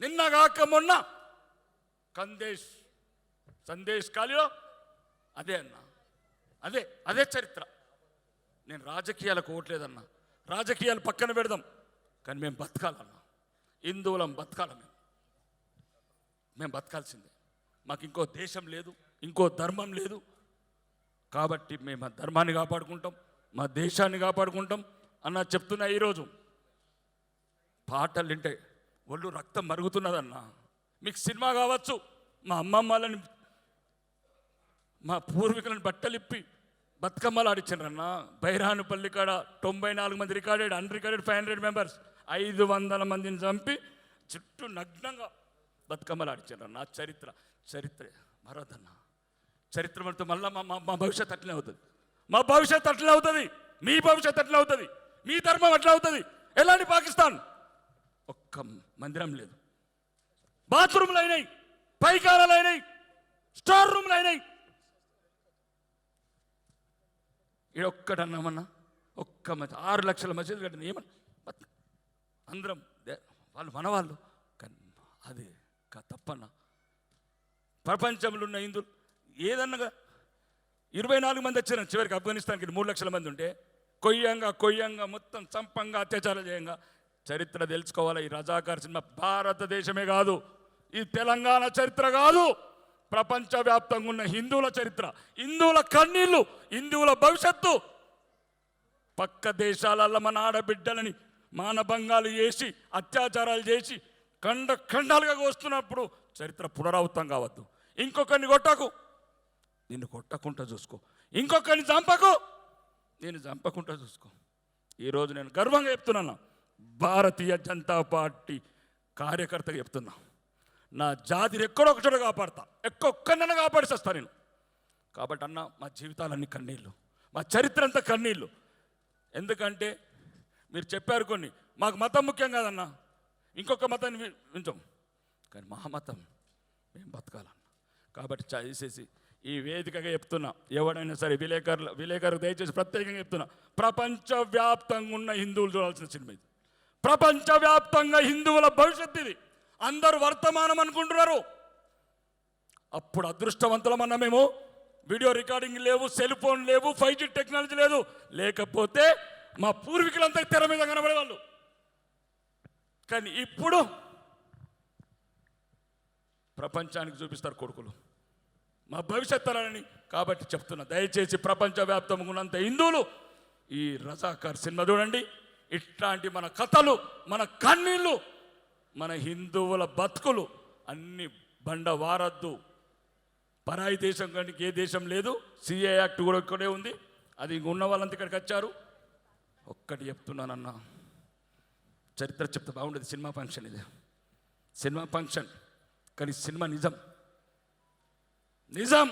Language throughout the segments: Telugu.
నిన్న కాక మొన్న కందేశ్ సందేశ్ కాలిలో అదే అన్న. అదే అదే చరిత్ర. నేను రాజకీయాలకు ఓట్లేదన్నా. రాజకీయాలు పక్కన పెడదాం. కానీ మేము బతకాలన్నా. హిందువులం బతకాల మేము మేము బతకాల్సిందే. మాకు ఇంకో దేశం లేదు ఇంకో ధర్మం లేదు. కాబట్టి మేము మా ధర్మాన్ని కాపాడుకుంటాం మా దేశాన్ని కాపాడుకుంటాం అన్న చెప్తున్నా ఈరోజు. పాటలు వింటే ఒళ్ళు రక్తం మరుగుతున్నదన్న. మీకు సినిమా కావచ్చు మా అమ్మమ్మలని మా పూర్వీకులను బట్టలిప్పి బతుకమ్మలు ఆడిచ్చారన్న బైరానుపల్లి కాడ తొంభై నాలుగు మంది recorded unrecorded five hundred members ఐదు వందల మందిని చంపి చుట్టూ నగ్నంగా బతుకమ్మలు ఆడిచ్చారన్న చరిత్ర చరిత్ర మరదన్న. చరిత్ర మనతో మళ్ళీ మా మా- మా భవిష్యత్ అట్లనే అవుతుంది. మా భవిష్యత్ అట్లనే అవుతుంది. మీ భవిష్యత్ అట్లనే అవుతుంది. మీ ధర్మం అట్లా అవుతుంది. ఎలాంటి పాకిస్తాన్? ఒక్క మందిరం లేదు. బాత్రూమ్లు అయినాయి పైకారాలు అయినాయి స్టోర్ రూమ్లు అయినాయి. ఇక్కడ ఒక్కటన్నామన్నా ఒక్క మధ్య ఆరు లక్షల మసీదు కట్టింది. ఏమన్నా? అందరం దే- వాళ్ళు మనవాళ్ళు. కానీ అది తప్పన్న. ప్రపంచంలో ఉన్న హిందువులు ఏదన్నగా ఇరవై నాలుగు మంది వచ్చారు చివరికి ఆఫ్ఘనిస్తాన్కి మూడు లక్షల మంది ఉంటే కొయ్యంగా కొయ్యంగా మొత్తం చంపంగా అత్యాచారం చేయంగా చరిత్ర తెలుసుకోవాలి. ఈ రజాకార్ సినిమా భారతదేశమే కాదు ఈ తెలంగాణ చరిత్ర కాదు. ప్రపంచవ్యాప్తంగా ఉన్న హిందువుల చరిత్ర హిందువుల కన్నీళ్ళు హిందువుల భవిష్యత్తు. పక్క దేశాలలో మన ఆడబిడ్డలని మానభంగాలు చేసి అత్యాచారాలు చేసి ఖండ ఖండాలుగా వస్తున్నప్పుడు చరిత్ర పునరావృతం కావద్దు. ఇంకొకరిని కొట్టకు. నిన్ను కొట్టకుండా చూసుకో. ఇంకొకరిని చంపకు. నేను చంపకుండా చూసుకో. ఈరోజు నేను గర్వంగా చెప్తున్నాను. భారతీయ జనతా పార్టీ కార్యకర్తగా చెప్తున్నా. నా జాతిని ఎక్కడో ఒకచోట కాపాడతా. ఎక్కొక్కనైనా కాపాడిస్తా నేను. కాబట్టి అన్న మా జీవితాలన్నీ కన్నీళ్ళు. మా చరిత్ర అంతా కన్నీళ్ళు. ఎందుకంటే మీరు చెప్పారు కొన్ని. మాకు మతం ముఖ్యం కాదన్న. ఇంకొక మతాన్ని వి- వింటాం కానీ మా మతం మేము బతకాలన్న. కాబట్టి చేసేసి ఈ వేదికగా చెప్తున్నా. ఎవడైనా సరే విలేకరులు విలేకరులు దయచేసి ప్రత్యేకంగా చెప్తున్నా. ప్రపంచవ్యాప్తంగా ఉన్న హిందువులు చూడాల్సిన సినిమా ఇది. ప్రపంచవ్యాప్తంగా హిందువుల భవిష్యత్తు ఇది అందరు వర్తమానం అనుకుంటున్నారు. అప్పుడు అదృష్టవంతులమన్నా మేము. వీడియో రికార్డింగ్ లేవు సెల్ ఫోన్ లేవు ఫైవ్ జీ టెక్నాలజీ లేదు. లేకపోతే మా పూర్వీకులంతా తెర మీద కనబడేవాళ్ళు. కానీ ఇప్పుడు ప్రపంచానికి చూపిస్తారు కొడుకులు. మా భవిష్యత్ తరాలని కాబట్టి చెప్తున్నా. దయచేసి ప్రపంచవ్యాప్తంగా ఉన్నంత హిందువులు ఈ రజాకార్ సినిమా చూడండి. ఇట్లాంటి మన కథలు మన కన్నీళ్ళు మన హిందువుల బతుకులు అన్ని బండ వారద్దు. పరాయి దేశం కానీ ఏ దేశం లేదు సిఏ యాక్ట్ కూడా ఇక్కడే ఉంది. అది ఉన్న వాళ్ళంతా ఇక్కడికి వచ్చారు. ఒక్కటి చెప్తున్నానన్నా. చరిత్ర చెప్తే బాగుండేది సినిమా ఫంక్షన్ ఇది. సినిమా ఫంక్షన్ కానీ సినిమా నిజం. నిజం!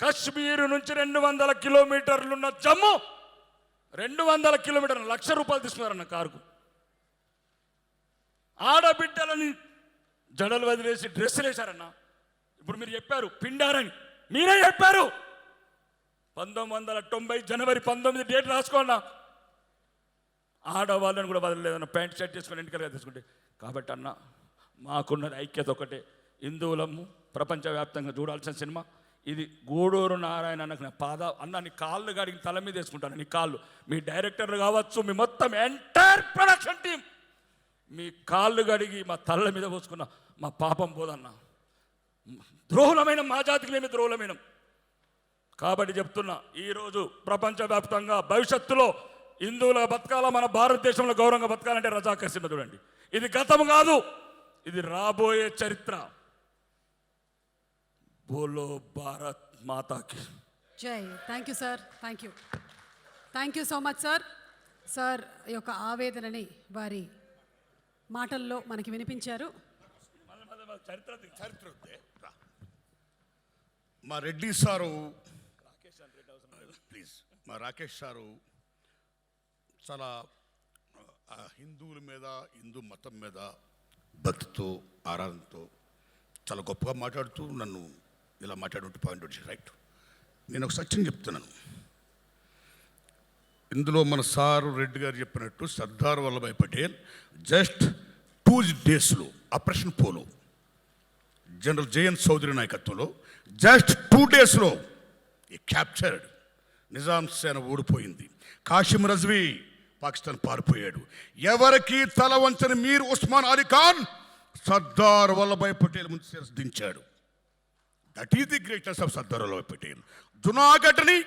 కాశ్మీర్ నుంచి రెండు వందల కిలోమీటర్లున్న జమ్మూ రెండు వందల కిలోమీటర్లు లక్ష రూపాయలు తీసుకున్నారన్న కారుకు. ఆడబిడ్డలని జడలు వదిలేసి డ్రెస్సులు వేశారన్న. ఇప్పుడు మీరు చెప్పారు పిండారని. మీరే చెప్పారు. పంతొమ్మిది వందల తొంభై జనవరి పంతొమ్మిది డేట్ రాసుకోన్నా ఆడవాళ్ళని కూడా వదలలేదన్న ప్యాంట్ షర్ట్ చేసుకుని ఇంటికలుగా తీసుకుంటే. కాబట్టి అన్న మాకున్నది ఐక్యత ఒకటే. హిందువులము ప్రపంచవ్యాప్తంగా చూడాల్సిన సినిమా. ఇది గూడూరు నారాయణ అన్నకు నా పాద అన్న నీ కాళ్ళు గడిగి తల మీద వేసుకుంటాను నీ కాళ్ళు. మీ డైరెక్టర్లు కావచ్చు మీ మొత్తం ఎంటైర్ ప్రొడక్షన్ టీం మీ కాళ్ళు గడిగి మా తల్ల మీద పోసుకున్న మా పాపం పోదన్న. ద్రోహులమైన మా జాతికి మేము ద్రోహులమైన. కాబట్టి చెప్తున్నా ఈరోజు ప్రపంచవ్యాప్తంగా భవిష్యత్తులో హిందువుల బతకాల మన భారతదేశంలో గౌరవంగా బతకాలంటే రజాకర్ సినిమా చూడండి. ఇది గతం కాదు ఇది రాబోయే చరిత్ర. బోలో భారత్ మాతాకి. జై. Thank you sir thank you thank you so much sir sir యొక్క ఆవేదనని వారి మాటల్లో మనకి వినిపించారు. మా రెడ్డి సారు ప్లీజ్ మా రాకేష్ సారు చాలా ఆ, హిందువుల మీద హిందూ మతం మీద భక్తితో ఆరాధనతో చాలా గొప్పగా మాట్లాడుతూ నన్ను ఇలా మాట్లాడుంటే పాయింట్ వచ్చి రైట్ నేను ఒక సత్యం చెప్తున్నాను. ఇందులో మన సారు రెడ్డి గారు చెప్పినట్టు సర్దార్ వల్లభాయ్ పటేల్ జస్ట్ టూ డేస్లో Operation Polo General J N Chaudhuri నాయకత్వంలో జస్ట్ టూ డేస్లో ఈ క్యాప్చర్డ్ నిజాం సేన ఓడిపోయింది. కాశిం రజ్వీ పాకిస్తాన్ పారిపోయాడు. ఎవరికి తల వంచని మీర్ ఉస్మాన్ అలీ ఖాన్ సర్దార్ వల్లభాయ్ పటేల్ ముందు దించాడు. That is the greatness of Sardar Vallabhbhai జునాగఢ్ని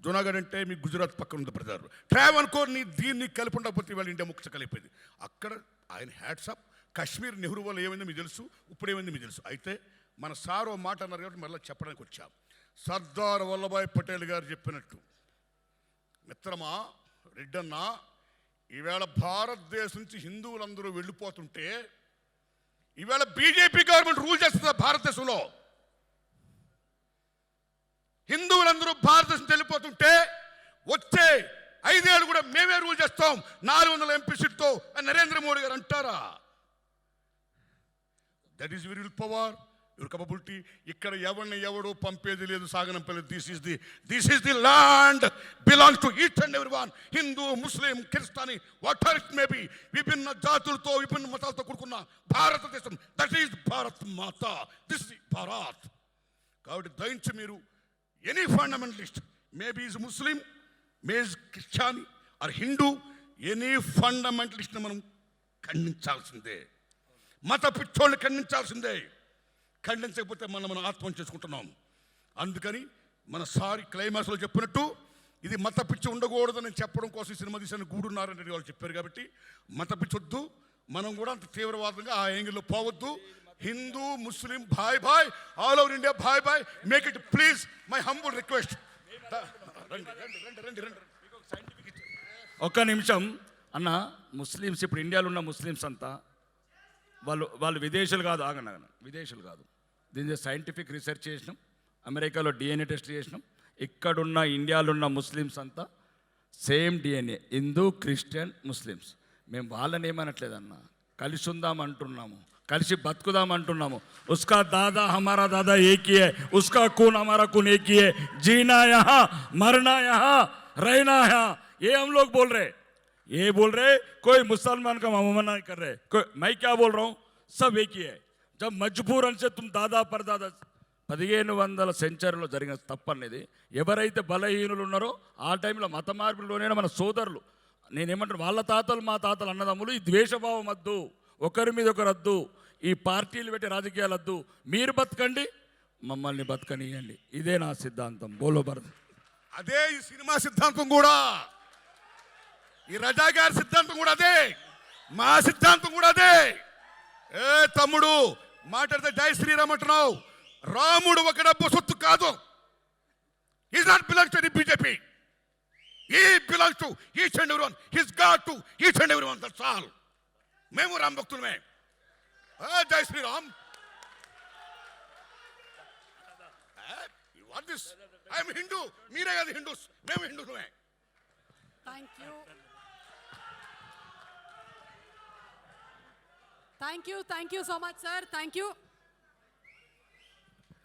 Junagadh అంటే మీ గుజరాత్ పక్కన ఉంది బ్రదర్ ట్రావెన్ కోర్ని దీన్ని కలిపి ఉండకపోతే వాళ్ళ ఇండియా ముఖ్య కలిపోయింది అక్కడ ఆయన హ్యాట్సప్ కాశ్మీర్ నెహ్రూ వల్ల ఏమైందో మీకు తెలుసు ఇప్పుడు ఏమైందో మీకు తెలుసు. అయితే మన సారో మాట అన్నారు కాబట్టి మళ్ళీ చెప్పడానికి వచ్చాం. సర్దార్ వల్లభాయ్ పటేల్ గారు చెప్పినట్టు మిత్రమా రెడ్డన్న ఈవేళ భారతదేశం నుంచి హిందువులందరూ వెళ్ళిపోతుంటే ఈవేళ బీజేపీ గవర్నమెంట్ రూల్ చేస్తుంది భారతదేశంలో. హిందువులందరూ భారతదేశం వెళ్ళిపోతుంటే వచ్చే ఐదేళ్ళు కూడా మేమే రూల్ చేస్తాం. నాలుగు వందల ఎంపీ సీట్తో అని నరేంద్ర మోడీ గారు అంటారా? That is will power your capability ఇక్కడ ఎవరిని ఎవడు పంపేది లేదు సాగనంపలేదు this is the this is the land belongs to each and every one Hindu Muslim Christian what it may be విభిన్న జాతులతో విభిన్న మతాలతో కూడుకున్న భారతదేశం. That is Bharat Mata this is Bharat కాబట్టి దయించి మీరు any fundamentalist maybe is Muslim may Christian or Hindu any ఫండమెంటలిస్ట్ని మనం ఖండించాల్సిందే. మత పిచ్చోళ్ళని ఖండించాల్సిందే. ఖండించకపోతే మనం మనం ఆత్మహత్య చేసుకుంటున్నాం. అందుకని మన సారి క్లైమాక్స్లో చెప్పినట్టు ఇది మత పిచ్చి ఉండకూడదని చెప్పడం కోసం సినిమా తీసిన గూడున్నారని వాళ్ళు చెప్పారు కాబట్టి మత పిచ్చొద్దు. మనం కూడా అంత తీవ్రవాదంగా ఆ యాంగిల్లో పోవద్దు. Hindu Muslim Bhai Bhai all over India Bhai Bhai make it please my humble request ఒక్క నిమిషం. అన్న ముస్లిమ్స్ ఇప్పుడు ఇండియాలో ఉన్న ముస్లిమ్స్ అంతా వాళ్ళు వాళ్ళు విదేశాలు కాదు ఆగండి ఆగండి. విదేశాలు కాదు. దీని సైంటిఫిక్ రీసెర్చ్ చేసినాం. అమెరికాలో డిఎన్ఏ టెస్ట్ చేసినాం. ఇక్కడున్న ఇండియాలో ఉన్న ముస్లిమ్స్ అంతా same DNA Hindu Christian Muslims. మేము వాళ్ళని ఏమనట్లేదన్న. కలిసి ఉందాం అంటున్నాము. కలిసి బతుకుదాం అంటున్నాము ఉస్కా దాదా హమారా దాదా ఏకీ హై ఉస్కా खून हमारा खून एक ही है जीना यहाँ मरना यहाँ रहना यहाँ ये हम लोग बोल रहे ये बोल रहे कोई मुसलमान का मना नहीं कर रहे कोई मैं क्या बोल रहा हूँ सब एक ही है जब मजबूरन से तुम దాదా పరదాదా పదిహేను వందల సెంచరీలో జరిగిన తప్పు అనేది ఎవరైతే బలహీనులు ఉన్నారో ఆ టైంలో మత మార్పులోనే మన సోదరులు నేనేమంటాను వాళ్ళ తాతలు మా తాతలు అన్నదమ్ములు ఈ ద్వేషభావం వద్దు ఒకరి మీద ఒకరు వద్దు ఈ పార్టీలు పెట్టి రాజకీయాలు వద్దు మీరు బతకండి మమ్మల్ని బతకనియండి. ఇదే నా సిద్ధాంతం. బోలో భరత్. అదే ఈ సినిమా సిద్ధాంతం కూడా. ఈ రజా గారి సిద్ధాంతం కూడా అదే. మా సిద్ధాంతం కూడా అదే. ఏ తమ్ముడు మాట్లాడితే జై శ్రీరామ్ అంటున్నావు. రాముడు ఒక డబ్బు సొత్తు కాదు. Is not belongs to BJP ఈ belongs to each and every one his God to each and every one that's all మేము రామ్ భక్తులమే జై Shri Ram what this I'm Hindu మీరే కదా హిందూస్ మేము హిందూలమే thank you thank you thank you so much sir thank you